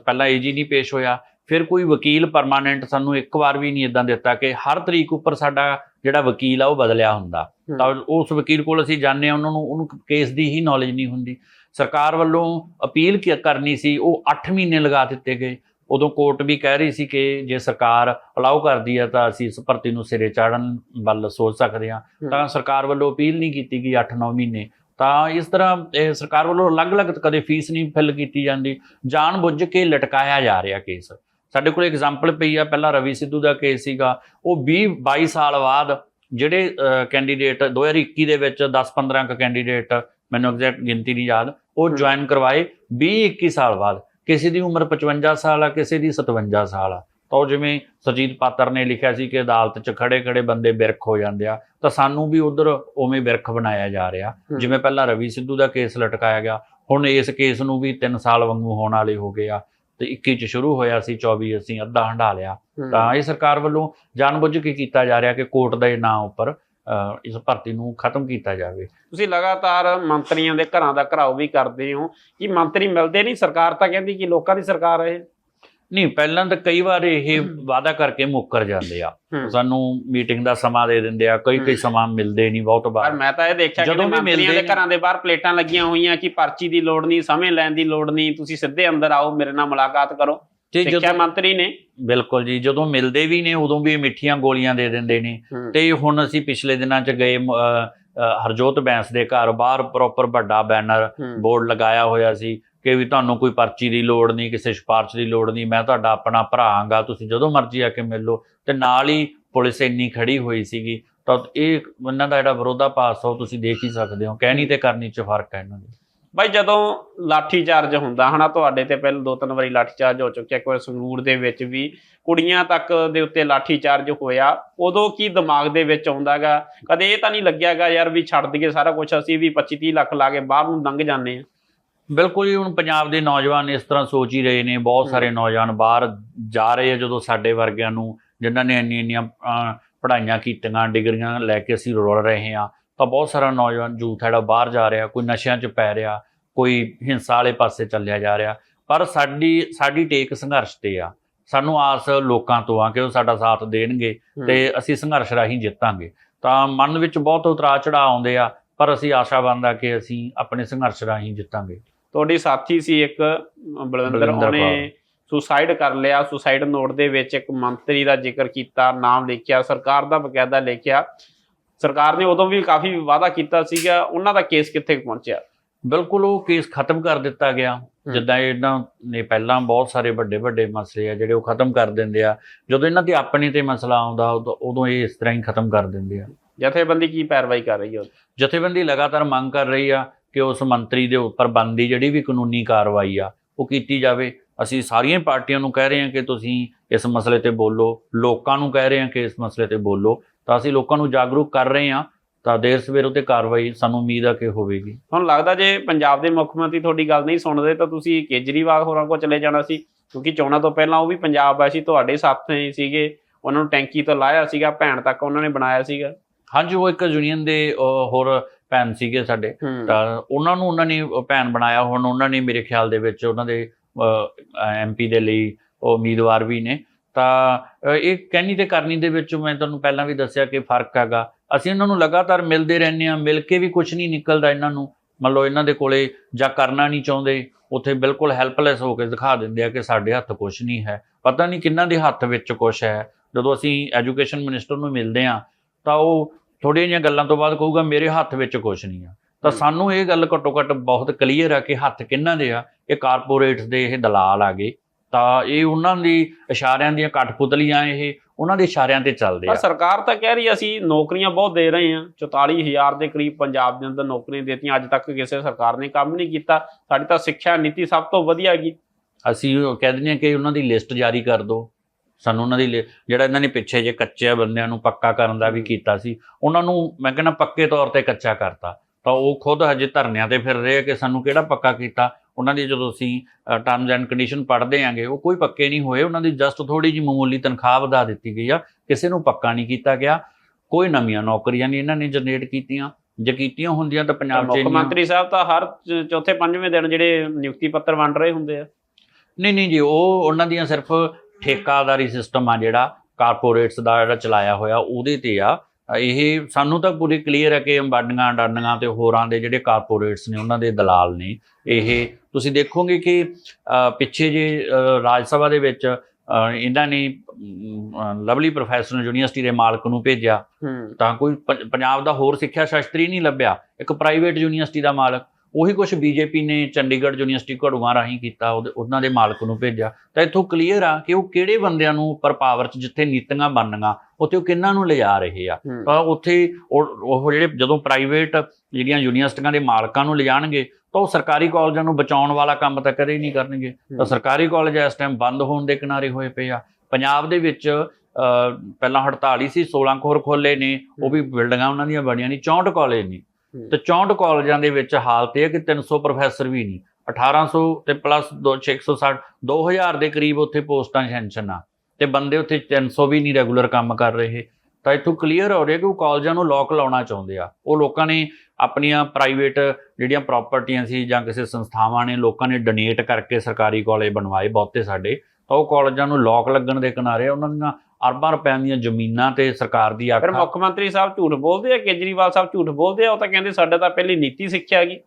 ਪਹਿਲਾਂ ਏਜੀ ਨਹੀਂ ਪੇਸ਼ ਹੋਇਆ। ਫਿਰ ਕੋਈ ਵਕੀਲ ਪਰਮਾਨੈਂਟ ਸਾਨੂੰ ਇੱਕ ਵਾਰ ਵੀ ਨਹੀਂ ਇਦਾਂ ਦਿੱਤਾ ਕਿ ਹਰ ਤਰੀਕ ਉੱਪਰ ਸਾਡਾ ਜਿਹੜਾ ਵਕੀਲ ਆ ਉਹ ਬਦਲਿਆ ਹੁੰਦਾ। ਤਾਂ ਉਸ ਵਕੀਲ ਕੋਲ ਅਸੀਂ ਜਾਂਦੇ ਹਾਂ ਉਹਨਾਂ ਨੂੰ ਉਹਨੂੰ ਕੇਸ ਦੀ ਹੀ ਨੌਲੇਜ ਨਹੀਂ ਹੁੰਦੀ। ਸਰਕਾਰ ਵੱਲੋਂ ਅਪੀਲ ਕੀ ਕਰਨੀ ਸੀ ਉਹ 8 ਮਹੀਨੇ ਲਗਾ ਦਿੱਤੇ ਗਏ। ਉਦੋਂ ਕੋਰਟ ਵੀ ਕਹਿ ਰਹੀ ਸੀ ਕਿ ਜੇ ਸਰਕਾਰ ਅਲਾਉ ਕਰਦੀ ਹੈ ਤਾਂ ਅਸੀਂ ਇਸ ਭਰਤੀ ਨੂੰ ਸਿਰੇ ਚਾੜਨ ਵੱਲ ਸੋਚ ਸਕਦੇ ਹਾਂ। ਹੂੰ। ਤਾਂ ਸਰਕਾਰ ਵੱਲੋਂ ਅਪੀਲ ਨਹੀਂ ਕੀਤੀ ਗਈ 8-9 ਮਹੀਨੇ। ਤਾਂ ਇਸ ਤਰ੍ਹਾਂ ਇਹ ਸਰਕਾਰ ਵੱਲੋਂ ਅਲੱਗ-ਅਲੱਗ ਕਦੇ ਫੀਸ ਨਹੀਂ ਫਿਲ ਕੀਤੀ ਜਾਂਦੀ। ਜਾਣ ਬੁੱਝ ਕੇ ਲਟਕਾਇਆ ਜਾ ਰਿਹਾ ਕੇਸ। ਸਾਡੇ ਕੋਲ ਐਗਜ਼ਾਮਪਲ ਪਈ ਆ ਪਹਿਲਾਂ ਰਵੀ ਸਿੱਧੂ ਦਾ ਕੇਸ ਸੀਗਾ। ਉਹ 20 22 ਸਾਲ ਬਾਅਦ ਜਿਹੜੇ ਕੈਂਡੀਡੇਟ 2021 ਦੇ ਵਿੱਚ 10-15 ਕ ਕੈਂਡੀਡੇਟ ਮੈਨੂੰ ਐਗਜ਼ੈਕਟ ਗਿਣਤੀ ਨਹੀਂ ਯਾਦ ਉਹ। ਜੁਆਇਨ ਕਰਵਾਏ 20-21 ਸਾਲ ਬਾਅਦ ਕਿਸੇ ਦੀ ਉਮਰ 55 ਸਾਲ ਆ ਕਿਸੇ ਦੀ 57 ਸਾਲ ਆ ਤਾਂ ਉਹ ਜਿਵੇਂ ਸੁਰਜੀਤ ਪਾਤਰ ਨੇ ਲਿਖਿਆ ਸੀ ਕਿ ਅਦਾਲਤ 'ਚ ਖੜੇ-ਖੜੇ ਬੰਦੇ ਬਿਰਖ ਹੋ ਜਾਂਦੇ ਆ ਤਾਂ ਸਾਨੂੰ ਵੀ ਉਧਰ ਉਵੇਂ ਬਿਰਖ ਬਣਾਇਆ ਜਾ ਰਿਹਾ। ਜਿਵੇਂ ਪਹਿਲਾਂ ਰਵੀ ਸਿੱਧੂ ਦਾ ਕੇਸ ਲਟਕਾਇਆ ਗਿਆ ਹੁਣ ਇਸ ਕੇਸ ਨੂੰ ਵੀ 3 ਸਾਲ ਵਾਂਗੂ ਹੋਣ ਵਾਲੇ ਹੋ ਗਏ ਆ ਤੇ 21 ਚ ਸ਼ੁਰੂ ਹੋਇਆ ਸੀ 24 ਅਸੀਂ ਅੱਧਾ ਹੰਢਾ ਲਿਆ। ਤਾਂ ਇਹ ਸਰਕਾਰ ਵੱਲੋਂ ਜਾਣਬੁੱਝ ਕੇ ਕੀਤਾ ਜਾ ਰਿਹਾ ਕਿ ਕੋਰਟ ਦੇ ਨਾਂ ਉੱਪਰ ਇਸ ਭਰਤੀ ਨੂੰ ਖਤਮ ਕੀਤਾ ਜਾਵੇ। ਤੁਸੀਂ ਲਗਾਤਾਰ ਮੰਤਰੀਆਂ ਦੇ ਘਰਾਂ ਦਾ ਘਰਾਓ ਵੀ ਕਰਦੇ ਹੋ। ਕਿ ਮੰਤਰੀ ਮਿਲਦੇ ਨਹੀਂ? ਸਰਕਾਰ ਤਾਂ ਕਹਿੰਦੀ ਕਿ ਲੋਕਾਂ ਦੀ ਸਰਕਾਰ ਹੈ। ਨਹੀਂ ਪਹਿਲਾਂ ਤਾਂ ਕਈ ਵਾਰ ਇਹ ਵਾਅਦਾ ਕਰਕੇ ਮੁੱਕਰ ਜਾਂਦੇ ਆ। ਸਾਨੂੰ ਮੀਟਿੰਗ ਦਾ ਸਮਾਂ ਦੇ ਦਿੰਦੇ ਆ ਕਈ ਕਈ। ਸਮਾਂ ਮਿਲਦੇ ਨਹੀਂ ਬਹੁਤ ਪਰ ਵਾਰ ਮੈਂ ਤਾਂ ਇਹ ਦੇਖਿਆ ਕਿ ਜਦੋਂ ਵੀ ਮੰਤਰੀਆਂ ਦੇ ਘਰਾਂ ਦੇ ਬਾਹਰ ਪਲੇਟਾਂ ਲੱਗੀਆਂ ਹੋਈਆਂ ਕਿ ਪਰਚੀ ਦੀ ਲੋੜ ਨਹੀਂ ਸਮੇਂ ਲੈਣ ਦੀ ਲੋੜ ਨਹੀਂ ਤੁਸੀਂ ਸਿੱਧੇ ਅੰਦਰ ਆਓ ਮੇਰੇ ਨਾਲ ਮੁਲਾਕਾਤ ਕਰੋ। ਤੇ ਸਿੱਖਿਆ ਮੰਤਰੀ ਨੇ। ਬਿਲਕੁਲ ਜੀ ਜਦੋਂ ਮਿਲਦੇ ਵੀ ਨੇ ਉਦੋਂ ਵੀ ਮਿੱਠੀਆਂ ਗੋਲੀਆਂ ਦੇ ਦਿੰਦੇ ਨੇ। ਤੇ ਹੁਣ ਅਸੀਂ ਪਿਛਲੇ ਦਿਨਾਂ 'ਚ ਗਏ ਹਰਜੋਤ ਬੈਂਸ ਦੇ ਘਰ ਬਾਹਰ ਪ੍ਰੋਪਰ ਵੱਡਾ ਬੈਨਰ ਹੂੰ। ਬੋਰਡ ਲਗਾਇਆ ਹੋਇਆ ਸੀ ਕਿ ਵੀ ਤੁਹਾਨੂੰ ਕੋਈ ਪਰਚੀ ਦੀ ਲੋੜ ਨਹੀਂ ਕਿਸੇ ਸਿਫਾਰਿਸ਼ ਦੀ ਲੋੜ ਨਹੀਂ ਮੈਂ ਤੁਹਾਡਾ ਆਪਣਾ ਭਰਾ ਆਂਗਾ ਤੁਸੀਂ ਜਦੋਂ ਮਰਜ਼ੀ ਆ ਕੇ ਮਿਲ ਲਓ। ਤੇ ਨਾਲ ਹੀ ਪੁਲਿਸ ਇੰਨੀ ਖੜੀ ਹੋਈ ਸੀਗੀ ਤਾਂ ਇਹ ਇਹਨਾਂ ਦਾ ਜਿਹੜਾ ਵਿਰੋਧਾਭਾਸ ਆ ਉਹ ਤੁਸੀਂ ਦੇਖ ਹੀ ਸਕਦੇ ਹੋ ਕਹਿਣੀ ਤੇ ਕਰਨੀ 'ਚ ਫ਼ਰਕ ਹੈ ਇਹਨਾਂ ਦੇ। ਬਾਈ ਜਦੋਂ ਲਾਠੀ ਚਾਰਜ ਹੁੰਦਾ ਹਨਾ ਤੁਹਾਡੇ ਤੇ ਪਹਿਲਾਂ ਦੋ ਤਿੰਨ ਵਾਰੀ ਲਾਠੀ ਚਾਰਜ ਹੋ ਚੁੱਕਿਆ ਕੋਈ ਸੰਗਰੂਰ ਦੇ ਵਿੱਚ ਵੀ ਕੁੜੀਆਂ ਤੱਕ ਦੇ ਉੱਤੇ ਲਾਠੀ ਚਾਰਜ ਹੋਇਆ ਉਦੋਂ ਕੀ ਦਿਮਾਗ ਦੇ ਵਿੱਚ ਆਉਂਦਾਗਾ? ਕਦੇ ਇਹ ਤਾਂ ਨਹੀਂ ਲੱਗਿਆਗਾ ਯਾਰ ਵੀ ਛੱਡ ਦਈਏ ਸਾਰਾ ਕੁਝ ਅਸੀਂ ਵੀ 25 30 ਲੱਖ ਲਾ ਕੇ ਬਾਹਰ ਨੂੰ ਲੰਘ ਜਾਂਦੇ ਆ ਬਿਲਕੁਲ ਹੀ ਹੁਣ ਪੰਜਾਬ ਦੇ ਨੌਜਵਾਨ ਇਸ ਤਰ੍ਹਾਂ ਸੋਚ ਹੀ ਰਹੇ ਨੇ ਬਹੁਤ ਸਾਰੇ ਨੌਜਵਾਨ ਬਾਹਰ ਜਾ ਰਹੇ ਆ ਜਦੋਂ ਸਾਡੇ ਵਰਗਿਆਂ ਨੂੰ ਜਿਨ੍ਹਾਂ ਨੇ ਇੰਨੀਆਂ ਇੰਨੀਆਂ ਪੜ੍ਹਾਈਆਂ ਕੀਤੀਆਂ ਡਿਗਰੀਆਂ ਲੈ ਕੇ ਅਸੀਂ ਰੁਲ ਰਹੇ ਹਾਂ। ਤਾਂ ਬਹੁਤ ਸਾਰਾ ਨੌਜਵਾਨ ਯੂਥ ਹੈ ਜਿਹੜਾ ਬਾਹਰ ਜਾ ਰਿਹਾ ਕੋਈ ਨਸ਼ਿਆਂ 'ਚ ਪੈ ਰਿਹਾ ਕੋਈ ਹਿੰਸਾ ਵਾਲੇ ਪਾਸੇ ਚੱਲਿਆ ਜਾ ਰਿਹਾ। ਪਰ ਸਾਡੀ ਸਾਡੀ ਟੇਕ ਸੰਘਰਸ਼ ਤੇ ਆ। ਸਾਨੂੰ ਆਸ ਲੋਕਾਂ ਤੋਂ ਆ ਕਿ ਉਹ ਸਾਡਾ ਸਾਥ ਦੇਣਗੇ ਤੇ ਅਸੀਂ ਸੰਘਰਸ਼ ਰਾਹੀਂ ਜਿੱਤਾਂਗੇ। ਤਾਂ ਮਨ ਵਿੱਚ ਬਹੁਤ ਉਤਰਾਅ ਚੜਾਅ ਆਉਂਦੇ ਆ ਪਰ ਅਸੀਂ ਆਸ਼ਾਵਾਨ ਆ ਕਿ ਅਸੀਂ ਆਪਣੇ ਸੰਘਰਸ਼ ਰਾਹੀਂ ਜਿੱਤਾਂਗੇ। ਤੁਹਾਡੀ ਸਾਥੀ ਸੀ ਇੱਕ ਬਲਵਿੰਦਰ ਉਹਨੇ ਸੁਸਾਈਡ ਕਰ ਲਿਆ। ਸੁਸਾਈਡ ਨੋਟ ਦੇ ਵਿੱਚ ਇੱਕ ਮੰਤਰੀ ਦਾ ਜ਼ਿਕਰ ਕੀਤਾ ਨਾਮ ਲਿਖਿਆ ਸਰਕਾਰ ਦਾ ਬਕਾਇਦਾ ਲਿਖਿਆ। ਸਰਕਾਰ ਨੇ ਉਦੋਂ ਵੀ ਕਾਫੀ ਵਾਅਦਾ ਕੀਤਾ ਸੀਗਾ ਉਹਨਾਂ ਦਾ ਕੇਸ ਕਿੱਥੇ ਪਹੁੰਚਿਆ? ਬਿਲਕੁਲ ਉਹ ਕੇਸ ਖਤਮ ਕਰ ਦਿੱਤਾ ਗਿਆ। ਜਿੱਦਾਂ ਇਹਨਾਂ ਨੇ ਪਹਿਲਾਂ ਬਹੁਤ ਸਾਰੇ ਵੱਡੇ ਵੱਡੇ ਮਸਲੇ ਆ ਜਿਹੜੇ ਉਹ ਖਤਮ ਕਰ ਦਿੰਦੇ ਆ। ਜਦੋਂ ਇਹਨਾਂ ਤੇ ਆਪਣੇ ਤੇ ਮਸਲਾ ਆਉਂਦਾ ਉਦੋਂ ਇਹ ਇਸ ਤਰ੍ਹਾਂ ਹੀ ਖਤਮ ਕਰ ਦਿੰਦੇ ਆ। ਜਥੇਬੰਦੀ ਕੀ ਪੈਰਵਾਈ ਕਰ ਰਹੀ ਹੈ ਜਥੇਬੰਦੀ ਲਗਾਤਾਰ ਮੰਗ ਕਰ ਰਹੀ ਆ ਕਿ ਉਸ ਮੰਤਰੀ ਦੇ ਉੱਪਰ ਬਣਦੀ ਜਿਹੜੀ ਵੀ ਕਾਨੂੰਨੀ ਕਾਰਵਾਈ ਆ ਉਹ ਕੀਤੀ ਜਾਵੇ। ਅਸੀਂ ਸਾਰੀਆਂ ਪਾਰਟੀਆਂ ਨੂੰ ਕਹਿ ਰਹੇ ਹਾਂ ਕਿ ਤੁਸੀਂ ਇਸ ਮਸਲੇ ਤੇ ਬੋਲੋ ਲੋਕਾਂ ਨੂੰ ਕਹਿ ਰਹੇ ਹਾਂ ਕਿ ਇਸ ਮਸਲੇ ਤੇ ਬੋਲੋ। ਤਾਂ ਅਸੀਂ ਲੋਕਾਂ ਨੂੰ ਜਾਗਰੂਕ ਕਰ ਰਹੇ ਹਾਂ ਤਾਂ ਦੇਰ ਸਵੇਰ ਉਤੇ ਕਾਰਵਾਈ ਸਾਨੂੰ ਉਮੀਦ ਆ ਕਿ ਹੋਵੇਗੀ। ਤੁਹਾਨੂੰ ਲੱਗਦਾ ਜੇ ਪੰਜਾਬ ਦੇ ਮੁੱਖ ਮੰਤਰੀ ਤੁਹਾਡੀ ਗੱਲ ਨਹੀਂ ਸੁਣਦੇ ਤਾਂ ਤੁਸੀਂ ਕੇਜਰੀਵਾਲ ਹੋਰਾਂ ਕੋਲ ਚਲੇ ਜਾਣਾ ਸੀ ਕਿਉਂਕਿ ਚੋਣਾਂ ਤੋਂ ਪਹਿਲਾਂ ਉਹ ਵੀ ਪੰਜਾਬ ਆਏ ਸੀ ਤੁਹਾਡੇ ਸਾਥੀ ਸੀਗੇ ਉਹਨਾਂ ਨੂੰ ਟੈਂਕੀ ਤੋਂ ਲਾਇਆ ਸੀਗਾ ਭੈਣ ਤੱਕ ਉਹਨਾਂ ਨੇ ਬਣਾਇਆ ਸੀਗਾ। ਹਾਂਜੀ ਉਹ ਇੱਕ ਯੂਨੀਅਨ ਦੇ ਹੋਰ ਭੈਣ ਸੀਗੇ ਸਾਡੇ। ਤਾਂ ਉਹਨਾਂ ਨੂੰ ਉਹਨਾਂ ਨੇ ਉਹ ਭੈਣ ਬਣਾਇਆ ਹੁਣ ਉਹਨਾਂ ਨੇ ਮੇਰੇ ਖਿਆਲ ਦੇ ਵਿੱਚ ਉਹਨਾਂ ਦੇ ਐਮਪੀ ਦੇ ਲਈ ਉਹ ਉਮੀਦਵਾਰ ਵੀ ਨੇ। ਤਾਂ ਇਹ ਕਹਿਣੀ ਤੇ ਕਰਨੀ ਦੇ ਵਿੱਚ ਮੈਂ ਤੁਹਾਨੂੰ ਪਹਿਲਾਂ ਵੀ ਦੱਸਿਆ ਕਿ ਫ਼ਰਕ ਹੈਗਾ। ਅਸੀਂ ਇਹਨਾਂ ਨੂੰ ਲਗਾਤਾਰ ਮਿਲਦੇ ਰਹਿੰਦੇ ਆ ਮਿਲ ਕੇ ਵੀ ਕੁਝ ਨਹੀਂ ਨਿਕਲਦਾ ਇਹਨਾਂ ਨੂੰ। ਮੰਨ ਲਓ ਇਹਨਾਂ ਦੇ ਕੋਲੇ ਜਾਂ ਕਰਨਾ ਨਹੀਂ ਚਾਹੁੰਦੇ ਉੱਥੇ ਬਿਲਕੁਲ ਹੈਲਪਲੈਸ ਹੋ ਕੇ ਦਿਖਾ ਦਿੰਦੇ ਆ ਕਿ ਸਾਡੇ ਹੱਥ ਕੁਝ ਨਹੀਂ ਹੈ। ਪਤਾ ਨਹੀਂ ਕਿੰਨਾਂ ਦੇ ਹੱਥ ਵਿੱਚ ਕੁਝ ਹੈ। ਜਦੋਂ ਅਸੀਂ ਐਜੂਕੇਸ਼ਨ ਮਿਨਿਸਟਰ ਨੂੰ ਮਿਲਦੇ ਆ ਤਾਂ ਉਹ ਥੋੜ੍ਹੀਆਂ ਜਿਹੀਆਂ ਗੱਲਾਂ ਤੋਂ ਬਾਅਦ ਕਹੂਗਾ ਮੇਰੇ ਹੱਥ ਵਿੱਚ ਕੁਝ ਨਹੀਂ ਆ। ਤਾਂ। ਸਾਨੂੰ ਇਹ ਗੱਲ ਘੱਟੋ ਘੱਟ ਬਹੁਤ ਕਲੀਅਰ ਆ ਕਿ ਹੱਥ ਕਿੰਨਾਂ ਦੇ ਆ? ਇਹ ਕਾਰਪੋਰੇਟਸ ਦੇ ਇਹ ਦਲਾਲ ਆ ਗਏ। ਤਾਂ ਇਹ ਉਹਨਾਂ ਦੀ ਇਸ਼ਾਰਿਆਂ ਦੀਆਂ ਕਠਪੁਤਲੀਆਂ ਇਹ ਉਹਨਾਂ ਦੇ ਇਸ਼ਾਰਿਆਂ ਤੇ ਚੱਲਦੇ ਪਰ ਆ ਸਰਕਾਰ ਤਾਂ ਕਹਿ ਰਹੀ ਅਸੀਂ ਨੌਕਰੀਆਂ ਬਹੁਤ ਦੇ ਰਹੇ ਹਾਂ 44000 ਦੇ ਕਰੀਬ ਪੰਜਾਬ ਦੇ ਅੰਦਰ ਨੌਕਰੀਆਂ ਦਿੱਤੀਆਂ। ਅੱਜ ਤੱਕ ਕਿਸੇ ਸਰਕਾਰ ਨੇ ਕੰਮ ਨਹੀਂ ਕੀਤਾ। ਸਾਡੀ ਤਾਂ ਸਿੱਖਿਆ ਨੀਤੀ ਸਭ ਤੋਂ ਵਧੀਆ ਗਈ। ਅਸੀਂ ਕਹਿ ਦਿੰਦੇ ਹਾਂ ਕਿ ਉਹਨਾਂ ਦੀ ਲਿਸਟ ਜਾਰੀ ਕਰ ਦਿਓ ਸਾਨੂੰ ਉਹਨਾਂ ਦੀ ਜਿਹੜਾ ਇਹਨਾਂ ਨੇ ਪਿੱਛੇ ਜੇ ਕੱਚੇ ਬੰਦਿਆਂ ਨੂੰ ਪੱਕਾ ਕਰਨ ਦਾ ਵੀ ਕੀਤਾ ਸੀ। ਉਹਨਾਂ ਨੂੰ ਮੈਂ ਕਹਿੰਦਾ ਪੱਕੇ ਤੌਰ ਤੇ ਕੱਚਾ ਕਰਤਾ। ਤਾਂ ਉਹ ਖੁਦ ਹਜੇ ਧਰਨਿਆਂ ਤੇ ਫਿਰ ਰਹੇ ਆ ਕਿ ਸਾਨੂੰ ਕਿਹੜਾ ਪੱਕਾ ਕੀਤਾ। ਉਹਨਾਂ ਦੀ ਜਦੋਂ ਅਸੀਂ ਟਰਮਸ ਐਂਡ ਕੰਡੀਸ਼ਨ ਪੜ੍ਹਦੇ ਆਂਗੇ ਉਹ ਕੋਈ ਪੱਕੇ ਨਹੀਂ ਹੋਏ ਉਹਨਾਂ ਦੀ ਜਸਟ ਥੋੜੀ ਜਿਹੀ ਮਾਮੂਲੀ ਤਨਖਾਹ ਵਧਾ ਦਿੱਤੀ ਗਈ ਆ ਕਿਸੇ ਨੂੰ ਪੱਕਾ ਨਹੀਂ ਕੀਤਾ ਗਿਆ ਕੋਈ ਨਵੀਆਂ ਨੌਕਰੀਆਂ ਨਹੀਂ ਇਹਨਾਂ ਨੇ ਜਨਰੇਟ ਕੀਤੀਆਂ ਜੇ ਕੀਤੀਆਂ ਹੁੰਦੀਆਂ ਤਾਂ ਪੰਜਾਬ 'ਚ ਮੁੱਖ ਮੰਤਰੀ ਸਾਹਿਬ ਤਾਂ ਹਰ ਚੌਥੇ ਪੰਜਵੇਂ ਦਿਨ ਜਿਹੜੇ ਨਿਯੁਕਤੀ ਪੱਤਰ ਵੰਡ ਰਹੇ ਹੁੰਦੇ ਆ। ਨਹੀਂ ਨਹੀਂ ਜੀ ਉਹ ਉਹਨਾਂ ਦੀਆਂ ਸਿਰਫ ਠੇਕਾਦਾਰੀ ਸਿਸਟਮ ਆ ਜਿਹੜਾ ਕਾਰਪੋਰੇਟਸ ਦਾ ਜਿਹੜਾ ਚਲਾਇਆ ਹੋਇਆ ਉਹਦੇ ਤੇ ਆ। ਇਹ ਸਾਨੂੰ ਤਾਂ ਪੂਰੀ ਕਲੀਅਰ ਹੈ ਕਿ ਅੰਬਾਨੀਆਂ ਅਡਾਨੀਆਂ ਤੇ ਹੋਰਾਂ ਦੇ ਜਿਹੜੇ ਕਾਰਪੋਰੇਟਸ ਨੇ ਉਹਨਾਂ ਦੇ ਦਲਾਲ ਨੇ। ਇਹ ਤੁਸੀਂ ਦੇਖੋਗੇ ਕਿ ਪਿੱਛੇ ਜੇ ਰਾਜ ਸਭਾ ਦੇ ਵਿੱਚ ਇਹਨਾਂ ਨੇ ਲਵਲੀ ਪ੍ਰੋਫੈਸਰ ਯੂਨੀਵਰਸਿਟੀ ਦੇ ਮਾਲਕ ਨੂੰ ਭੇਜਿਆ। ਤਾਂ ਕੋਈ ਪੰਜਾਬ ਦਾ ਹੋਰ ਸਿੱਖਿਆ ਸ਼ਾਸਤਰੀ ਨਹੀਂ ਲੱਭਿਆ। ਇੱਕ ਪ੍ਰਾਈਵੇਟ ਯੂਨੀਵਰਸਿਟੀ ਦਾ ਮਾਲਕ। ਉਹੀ ਕੁਝ ਬੀਜੇਪੀ ਨੇ ਚੰਡੀਗੜ੍ਹ ਯੂਨੀਵਰਸਿਟੀ ਘੜੂਆਂ ਰਾਹੀਂ ਕੀਤਾ ਉਹਨਾਂ ਦੇ ਮਾਲਕ ਨੂੰ ਭੇਜਿਆ। ਤਾਂ ਇੱਥੋਂ ਕਲੀਅਰ ਆ ਕਿ ਉਹ ਕਿਹੜੇ ਬੰਦਿਆਂ ਨੂੰ ਪਰ ਪਾਵਰ 'ਚ ਜਿੱਥੇ ਨੀਤੀਆਂ ਬਣਨੀਆਂ ਉੱਥੇ ਉਹ ਕਿਹਨਾਂ ਨੂੰ ਲਿਜਾ ਰਹੇ ਆ? ਤਾਂ ਉੱਥੇ ਉਹ ਜਿਹੜੇ ਜਦੋਂ ਪ੍ਰਾਈਵੇਟ ਜਿਹੜੀਆਂ ਯੂਨੀਵਰਸਿਟੀਆਂ ਦੇ ਮਾਲਕਾਂ ਨੂੰ ਲਿਜਾਣਗੇ ਤਾਂ ਉਹ ਸਰਕਾਰੀ ਕਾਲਜਾਂ ਨੂੰ ਬਚਾਉਣ ਵਾਲਾ ਕੰਮ ਤਾਂ ਕਦੇ ਨਹੀਂ ਕਰਨਗੇ। ਤਾਂ ਸਰਕਾਰੀ ਕਾਲਜ ਇਸ ਟਾਈਮ ਬੰਦ ਹੋਣ ਦੇ ਕਿਨਾਰੇ ਹੋਏ ਪਏ ਆ। ਪੰਜਾਬ ਦੇ ਵਿੱਚ ਪਹਿਲਾਂ ਹੜਤਾਲ ਹੀ ਸੀ 16 ਖੋਰ ਖੋਲੇ ਨੇ ਉਹ ਵੀ ਬਿਲਡਿੰਗਾਂ ਉਹਨਾਂ ਦੀਆਂ ਬਣੀਆਂ ਨਹੀਂ 64 ਕਾਲਜ ਨੇ। ਤੇ 64 ਕਾਲਜਾਂ ਦੇ ਵਿੱਚ ਹਾਲਤ ਇਹ ਹੈ ਕਿ 300 ਪ੍ਰੋਫੈਸਰ ਵੀ ਨਹੀਂ 1800 ਤੇ ਪਲੱਸ 660 2000 ਦੇ ਕਰੀਬ ਉੱਥੇ ਪੋਸਟਾਂ ਸੈਂਕਸ਼ਨ ਆ, ਤੇ ਬੰਦੇ ਉੱਥੇ 300 ਵੀ ਨਹੀਂ ਰੈਗੂਲਰ ਕੰਮ ਕਰ ਰਹੇ। ਤਾਂ ਇੱਥੋਂ ਕਲੀਅਰ ਹੋ ਰਿਹਾ ਕਿ ਉਹ ਕਾਲਜਾਂ ਨੂੰ ਲੋਕ ਲਾਉਣਾ ਚਾਹੁੰਦੇ ਆ। ਉਹ ਲੋਕਾਂ ਨੇ ਆਪਣੀਆਂ ਪ੍ਰਾਈਵੇਟ ਜਿਹੜੀਆਂ ਪ੍ਰਾਪਰਟੀਆਂ ਸੀ ਜਾਂ ਕਿਸੇ ਸੰਸਥਾਵਾਂ ਨੇ ਲੋਕਾਂ ਨੇ ਡੋਨੇਟ ਕਰਕੇ ਸਰਕਾਰੀ ਕਾਲਜ ਬਣਵਾਏ ਬਹੁਤੇ ਸਾਡੇ, ਤਾਂ ਉਹ ਕਾਲਜਾਂ ਨੂੰ ਲੋਕ ਲੱਗਣ ਦੇ ਕਿਨਾਰੇ ਉਹਨਾਂ ਦੀਆਂ ਅਰਬਾਂ ਰੁਪਈਆਂ ਦੀਆਂ ਜ਼ਮੀਨਾਂ ਤੇ ਸਰਕਾਰ ਦੀ ਫਿਰ ਆਖਾ ਮੁੱਖ ਮੰਤਰੀ ਸਾਹਿਬ ਝੂਠ ਬੋਲਦੇ ਆ ਕੇਜਰੀਵਾਲ ਸਾਹਿਬ ਝੂਠ ਬੋਲਦੇ ਆ ਉਹ ਤਾਂ ਕਹਿੰਦੇ ਸਾਡੇ ਤਾਂ ਪਹਿਲੀ ਨੀਤੀ ਸਿੱਖਿਆ ਹੈਗੀ।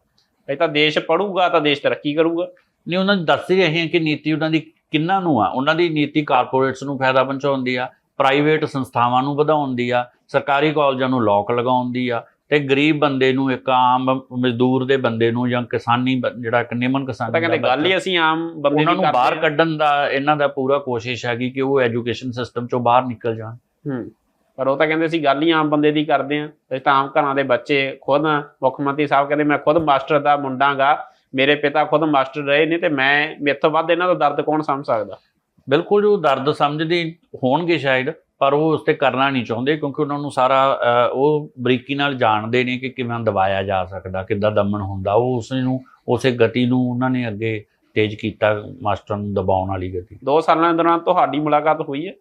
ਇਹ ਤਾਂ ਦੇਸ਼ ਪੜੂਗਾ ਤਾਂ ਦੇਸ਼ ਤਰੱਕੀ ਕਰੂਗਾ। ਨਹੀਂ ਉਹਨਾਂ ਦੀ ਦੱਸ ਹੀ ਰਹੇ ਹਾਂ ਕਿ ਨੀਤੀ ਉਹਨਾਂ ਦੀ ਕਿੰਨਾਂ ਨੂੰ ਆ? ਉਹਨਾਂ ਦੀ ਨੀਤੀ ਕਾਰਪੋਰੇਟਸ ਨੂੰ ਫਾਇਦਾ ਪਹੁੰਚਾਉਂਦੀ ਆ ਪ੍ਰਾਈਵੇਟ ਸੰਸਥਾਵਾਂ ਨੂੰ ਵਧਾਉਣ ਦੀ ਆ ਸਰਕਾਰੀ ਕਾਲਜਾਂ ਨੂੰ ਲੋਕ ਲਗਾਉਣ ਦੀ ਆ ਤੇ ਗਰੀਬ ਬੰਦੇ ਨੂੰ ਇੱਕ ਆਮ ਮਜ਼ਦੂਰ ਦੇ ਬੰਦੇ ਨੂੰ ਜਾਂ ਕਿਸਾਨੀ ਜਿਹੜਾ ਇੱਕ ਨਿਮਨ ਕਿਸਾਨੀ ਤਾਂ ਕਹਿੰਦੇ ਗੱਲ ਹੀ ਅਸੀਂ ਆਮ ਬੰਦੇ ਉਹਨਾਂ ਦੀ ਨੂੰ ਬਾਹਰ ਕੱਢਣ ਦਾ ਇਹਨਾਂ ਦਾ ਪੂਰਾ ਕੋਸ਼ਿਸ਼ ਹੈਗੀ ਕਿ ਉਹ ਐਜੂਕੇਸ਼ਨ ਸਿਸਟਮ ਚੋਂ ਬਾਹਰ ਨਿਕਲ ਜਾਣ। ਹੂੰ ਪਰ ਉਹ ਤਾਂ ਕਹਿੰਦੇ ਅਸੀਂ ਗੱਲ ਹੀ ਆਮ ਬੰਦੇ ਦੀ ਕਰਦੇ ਆਂ। ਅਸੀਂ ਤਾਂ ਆਮ ਘਰਾਂ ਦੇ ਬੱਚੇ ਖੁਦ। ਮੁੱਖ ਮੰਤਰੀ ਸਾਹਿਬ ਕਹਿੰਦੇ ਮੈਂ ਖੁਦ ਮਾਸਟਰ ਦਾ ਮੁੰਡਾਗਾ ਮੇਰੇ ਪਿਤਾ ਖੁਦ ਮਾਸਟਰ ਰਹੇ ਨੇ ਤੇ ਮੈਂ ਮੇਰੇ ਤੋਂ ਵੱਧ ਇਹਨਾਂ ਦਾ ਦਰਦ ਕੌਣ ਸਮਝ ਸਕਦਾ? ਬਿਲਕੁਲ ਜੋ ਦਰਦ ਸਮਝਦੇ ਹੋਣਗੇ ਸ਼ਾਇਦ। ਪਰ ਉਹ ਉਸ ਤੇ ਕਰਨਾ ਨਹੀਂ ਚਾਹੁੰਦੇ ਕਿਉਂਕਿ ਉਹਨਾਂ ਨੂੰ ਸਾਰਾ ਉਹ ਬਰੀਕੀ ਨਾਲ ਜਾਣਦੇ ਨੇ ਕਿ ਕਿਵੇਂ ਦਬਾਇਆ ਜਾ ਸਕਦਾ ਕਿੱਦਾਂ ਦਮਨ ਹੁੰਦਾ। ਉਹ ਉਸ ਨੂੰ ਉਸੇ ਗਤੀ ਨੂੰ ਉਹਨਾਂ ਨੇ ਅੱਗੇ ਤੇਜ਼ ਕੀਤਾ ਮਾਸਟਰ ਨੂੰ ਦਬਾਉਣ ਵਾਲੀ ਗਤੀ। ਦੋ ਸਾਲਾਂ ਦੇ ਦੌਰਾਨ ਤੁਹਾਡੀ ਮੁਲਾਕਾਤ ਹੋਈ ਹੈ?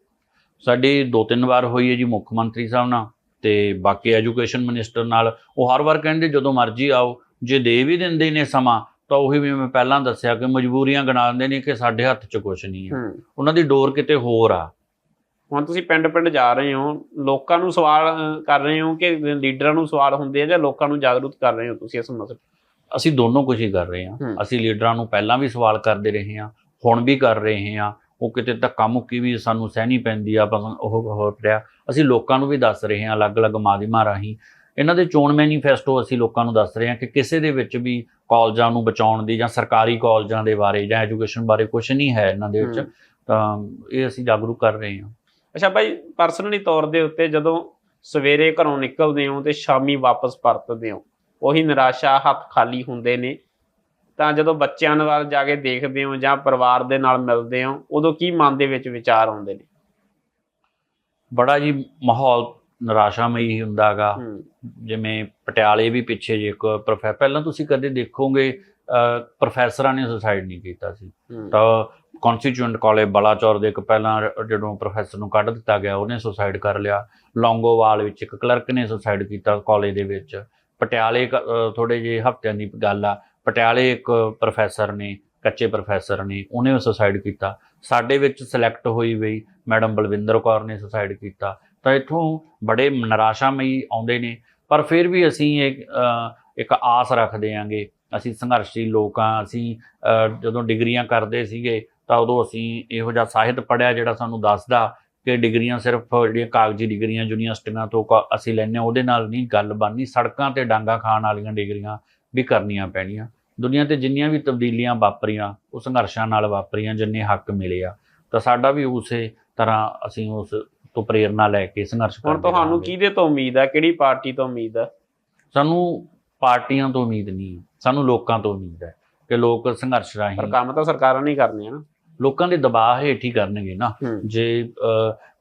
ਸਾਡੀ ਦੋ ਤਿੰਨ ਵਾਰ ਹੋਈ ਹੈ ਜੀ ਮੁੱਖ ਮੰਤਰੀ ਸਾਹਿਬ ਨਾਲ ਤੇ ਬਾਕੀ ਐਜੂਕੇਸ਼ਨ ਮਿਨਿਸਟਰ ਨਾਲ। ਉਹ ਹਰ ਵਾਰ ਕਹਿੰਦੇ ਜਦੋਂ ਮਰਜ਼ੀ ਆਓ ਜੇ ਦੇ ਵੀ ਦਿੰਦੇ ਨੇ ਸਮਾਂ ਤਾਂ ਉਹੀ ਵੀ ਮੈਂ ਪਹਿਲਾਂ ਦੱਸਿਆ ਕਿ ਮਜਬੂਰੀਆਂ ਗਣਾਉਂਦੇ ਨੇ ਕਿ ਸਾਡੇ ਹੱਥ 'ਚ ਕੁਝ ਨਹੀਂ ਹੂੰ। ਉਹਨਾਂ ਦੀ ਡੋਰ ਕਿਤੇ ਹੋਰ ਆ। ਹੁਣ ਤੁਸੀਂ ਪਿੰਡ ਪਿੰਡ ਜਾ ਰਹੇ ਹੋ ਲੋਕਾਂ ਨੂੰ ਸਵਾਲ ਕਰ ਰਹੇ ਹੋ ਕਿ ਲੀਡਰਾਂ ਨੂੰ ਸਵਾਲ ਹੁੰਦੇ ਆ ਜਾਂ ਲੋਕਾਂ ਨੂੰ ਜਾਗਰੂਕ ਕਰ ਰਹੇ ਹੋ ਤੁਸੀਂ ਇਸ ਮਸਲੇ ਅਸੀਂ ਦੋਨੋਂ ਕੁਝ ਹੀ ਕਰ ਰਹੇ ਹਾਂ। ਅਸੀਂ ਲੀਡਰਾਂ ਨੂੰ ਪਹਿਲਾਂ ਵੀ ਸਵਾਲ ਕਰਦੇ ਰਹੇ ਹਾਂ ਹੁਣ ਵੀ ਕਰ ਰਹੇ ਹਾਂ। ਉਹ ਕਿਤੇ ਧੱਕਾ ਮੁੱਕੀ ਵੀ ਸਾਨੂੰ ਸਹਿਣੀ ਪੈਂਦੀ ਆ ਪਰ ਉਹ ਹੋ ਰਿਹਾ। ਅਸੀਂ ਲੋਕਾਂ ਨੂੰ ਵੀ ਦੱਸ ਰਹੇ ਹਾਂ ਅਲੱਗ-ਅਲੱਗ ਮਾਧਿਅਮਾਂ ਰਾਹੀਂ। ਇਹਨਾਂ ਦੇ ਚੋਣ ਮੈਨੀਫੈਸਟੋ ਅਸੀਂ ਲੋਕਾਂ ਨੂੰ ਦੱਸ ਰਹੇ ਹਾਂ ਕਿ ਕਿਸੇ ਦੇ ਵਿੱਚ ਵੀ ਕਾਲਜਾਂ ਨੂੰ ਬਚਾਉਣ ਦੀ ਜਾਂ ਸਰਕਾਰੀ ਕਾਲਜਾਂ ਦੇ ਬਾਰੇ ਜਾਂ ਐਜੂਕੇਸ਼ਨ ਬਾਰੇ ਕੁਝ ਨਹੀਂ ਹੈ ਇਹਨਾਂ ਦੇ ਵਿੱਚ। ਤਾਂ ਇਹ ਅਸੀਂ ਜਾਗਰੂਕ ਕਰ ਰਹੇ ਹਾਂ। ਅੱਛਾ ਭਾਈ ਪਰਸਨਲੀ ਤੌਰ ਦੇ ਉੱਤੇ ਜਦੋਂ ਸਵੇਰੇ ਘਰੋਂ ਨਿਕਲਦੇ ਹੋ ਤੇ ਸ਼ਾਮੀ ਵਾਪਸ ਪਰਤਦੇ ਹੋ ਉਹੀ ਨਿਰਾਸ਼ਾ ਹੱਥ ਖਾਲੀ ਹੁੰਦੇ ਨੇ। ਤਾਂ ਜਦੋਂ ਬੱਚਿਆਂ ਨਾਲ ਜਾ ਕੇ ਦੇਖਦੇ ਹੋ ਜਾਂ ਪਰਿਵਾਰ ਦੇ ਨਾਲ ਮਿਲਦੇ ਹੋ ਉਦੋਂ ਕੀ ਮਨ ਦੇ ਵਿੱਚ ਵਿਚਾਰ ਆਉਂਦੇ ਨੇ? ਬੜਾ ਜੀ ਮਾਹੌਲ ਨਿਰਾਸ਼ਾਮਈ ਹੁੰਦਾਗਾ ਜਿਵੇਂ ਪਟਿਆਲੇ ਵੀ ਪਿੱਛੇ ਜੇ ਇੱਕ ਪ੍ਰੋਫੈ ਪਹਿਲਾਂ ਤੁਸੀਂ ਕਦੇ ਦੇਖੋਗੇ ਪ੍ਰੋਫੈਸਰਾਂ ਨੇ ਸੁਸਾਈਡ ਨਹੀਂ ਕੀਤਾ ਸੀ। ਤਾਂ ਕਨਸਟੀਚੂਐਂਟ ਕਾਲਜ ਬਲਾਚੌਰ ਦੇ ਇੱਕ ਪਹਿਲਾਂ ਜਦੋਂ ਪ੍ਰੋਫੈਸਰ ਨੂੰ ਕੱਢ ਦਿੱਤਾ ਗਿਆ ਉਹਨੇ ਸੁਸਾਈਡ ਕਰ ਲਿਆ। ਲੌਂਗੋਵਾਲ ਵਿੱਚ ਇੱਕ ਕਲਰਕ ਨੇ ਸੁਸਾਈਡ ਕੀਤਾ ਕਾਲਜ ਦੇ ਵਿੱਚ। ਪਟਿਆਲੇ ਥੋੜੇ ਜਿਹੇ ਹਫ਼ਤਿਆਂ ਦੀ ਗੱਲ ਆ। ਪਟਿਆਲੇ ਇੱਕ ਪ੍ਰੋਫੈਸਰ ਨੇ ਕੱਚੇ ਪ੍ਰੋਫੈਸਰ ਨੇ ਉਹਨੇ ਸੁਸਾਈਡ ਕੀਤਾ। ਸਾਡੇ ਵਿੱਚ ਸਿਲੈਕਟ ਹੋਈ ਬਈ ਮੈਡਮ ਬਲਵਿੰਦਰ ਕੌਰ ਨੇ ਸੁਸਾਈਡ ਕੀਤਾ। ਤਾਂ ਇੱਥੋਂ ਬੜੇ ਨਿਰਾਸ਼ਾਮਈ ਆਉਂਦੇ ਨੇ। ਪਰ ਫਿਰ ਵੀ ਅਸੀਂ ਇੱਕ ਇੱਕ ਆਸ ਰੱਖਦੇ ਆਂਗੇ ਅਸੀਂ ਸੰਘਰਸ਼ੀ ਲੋਕ ਹਾਂ ਅਸੀਂ ਜਦੋਂ ਡਿਗਰੀਆਂ ਕਰਦੇ ਸੀਗੇ ਤਾਂ ਉਦੋਂ ਅਸੀਂ ਇਹੋ ਜਿਹਾ ਸਾਹਿਤ ਪੜ੍ਹਿਆ ਜਿਹੜਾ ਸਾਨੂੰ ਦੱਸਦਾ ਕਿ ਡਿਗਰੀਆਂ ਸਿਰਫ ਜਿਹੜੀਆਂ ਕਾਗਜ਼ੀ ਡਿਗਰੀਆਂ ਯੂਨੀਵਰਸਿਟੀਆਂ ਤੋਂ ਅਸੀਂ ਹਾਂ ਉਹਦੇ ਨਾਲ ਨਹੀਂ ਗੱਲ ਬਣਨੀ ਸੜਕਾਂ ਤੇ ਡਾਂਗਾ ਖਾਣ ਵਾਲੀਆਂ ਡਿਗਰੀਆਂ ਵੀ ਕਰਨੀਆਂ ਪੈਣੀਆਂ। ਦੁਨੀਆ ਤੇ ਜਿੰਨੀਆਂ ਵੀ ਤਬਦੀਲੀਆਂ ਵਾਪਰੀਆਂ ਉਹ ਸੰਘਰਸ਼ਾਂ ਨਾਲ ਵਾਪਰੀਆਂ ਜਿੰਨੇ ਹੱਕ ਮਿਲੇ ਆ। ਤਾਂ ਸਾਡਾ ਵੀ ਉਸੇ ਤਰ੍ਹਾਂ ਅਸੀਂ ਉਸ ਤੋਂ ਪ੍ਰੇਰਨਾ ਲੈ ਕੇ ਸੰਘਰਸ਼ ਹੁਣ ਕਰਦੇ ਤੁਹਾਨੂੰ ਰਹਾਂਗੇ। ਕਿਹਦੇ ਤੋਂ ਉਮੀਦ ਹੈ ਕਿਹੜੀ ਪਾਰਟੀ ਤੋਂ ਉਮੀਦ ਹੈ ਸਾਨੂੰ ਪਾਰਟੀਆਂ ਤੋਂ ਉਮੀਦ ਨਹੀਂ ਸਾਨੂੰ ਲੋਕਾਂ ਤੋਂ ਉਮੀਦ ਹੈ ਕਿ ਲੋਕ ਸੰਘਰਸ਼ ਰਾਹੀਂ ਪਰ ਕੰਮ ਤਾਂ ਸਰਕਾਰਾਂ ਨਹੀਂ ਕਰਨੀਆਂ ਨਾ। ਲੋਕਾਂ ਦੇ ਦਬਾਅ ਹੇਠ ਹੀ ਕਰਨਗੇ ਨਾ। ਜੇ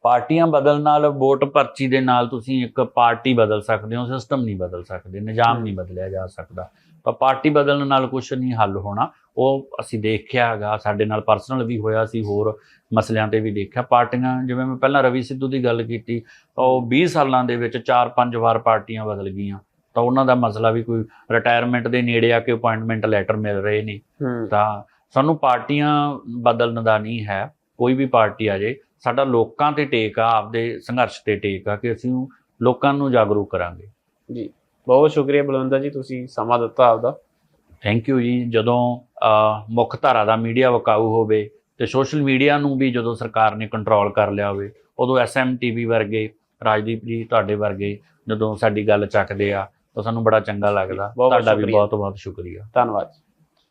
ਪਾਰਟੀਆਂ ਬਦਲ ਨਾਲ ਵੋਟ ਪਰਚੀ ਦੇ ਨਾਲ ਤੁਸੀਂ ਇੱਕ ਪਾਰਟੀ ਬਦਲ ਸਕਦੇ ਹੋ ਸਿਸਟਮ ਨਹੀਂ ਬਦਲ ਸਕਦੇ ਨਿਜ਼ਾਮ ਨਹੀਂ ਬਦਲਿਆ ਜਾ ਸਕਦਾ। ਤਾਂ ਪਾਰਟੀ ਬਦਲਣ ਨਾਲ ਕੁਝ ਨਹੀਂ ਹੱਲ ਹੋਣਾ। ਉਹ ਅਸੀਂ ਦੇਖਿਆ ਹੈਗਾ ਸਾਡੇ ਨਾਲ ਪਰਸਨਲ ਵੀ ਹੋਇਆ ਸੀ ਹੋਰ ਮਸਲਿਆਂ ਤੇ ਵੀ ਦੇਖਿਆ। ਪਾਰਟੀਆਂ ਜਿਵੇਂ ਮੈਂ ਪਹਿਲਾਂ ਰਵੀ ਸਿੱਧੂ ਦੀ ਗੱਲ ਕੀਤੀ ਉਹ 20 ਸਾਲਾਂ ਦੇ ਵਿੱਚ 4-5 ਵਾਰ ਪਾਰਟੀਆਂ ਬਦਲ ਗਈਆਂ। ਤਾਂ ਉਹਨਾਂ ਦਾ ਮਸਲਾ ਵੀ ਕੋਈ ਰਿਟਾਇਰਮੈਂਟ ਦੇ ਨੇੜੇ ਆ ਕੇ ਅਪਾਇੰਟਮੈਂਟ ਲੈਟਰ ਮਿਲ ਰਹੇ ਨੇ। ਤਾਂ ਸਾਨੂੰ ਪਾਰਟੀਆਂ ਬਦਲਣ ਦਾ ਨਹੀਂ ਹੈ ਕੋਈ ਵੀ ਪਾਰਟੀ ਆ ਜੇ ਸਾਡਾ ਲੋਕਾਂ ਤੇ ਟੇਕ ਆ ਆਪਦੇ ਸੰਘਰਸ਼ ਤੇ ਟੇਕ ਆ ਕਿ ਅਸੀਂ ਲੋਕਾਂ ਨੂੰ ਜਾਗਰੂਕ ਕਰਾਂਗੇ। ਜੀ ਬਹੁਤ ਸ਼ੁਕਰੀਆ ਬਲਵੰਦਰ ਜੀ ਤੁਸੀਂ ਸਮਾਂ ਦਿੱਤਾ ਆਪਦਾ। ਥੈਂਕ ਯੂ ਜੀ ਜਦੋਂ ਮੁੱਖ ਧਾਰਾ ਦਾ ਮੀਡੀਆ ਵਕਾਊ ਹੋਵੇ ਤੇ ਸੋਸ਼ਲ ਮੀਡੀਆ ਨੂੰ ਵੀ ਜਦੋਂ ਸਰਕਾਰ ਨੇ ਕੰਟਰੋਲ ਕਰ ਲਿਆ ਹੋਵੇ ਉਦੋਂ ਐਸਐਮ ਟੀਵੀ ਵਰਗੇ ਰਾਜਦੀਪ ਜੀ ਤੁਹਾਡੇ ਵਰਗੇ ਜਦੋਂ ਸਾਡੀ ਗੱਲ ਚੱਕਦੇ ਆ ਤਾਂ ਸਾਨੂੰ ਬੜਾ ਚੰਗਾ ਲੱਗਦਾ। ਤੁਹਾਡਾ ਵੀ। ਬਹੁਤ ਬਹੁਤ ਸ਼ੁਕਰੀਆ। ਧੰਨਵਾਦ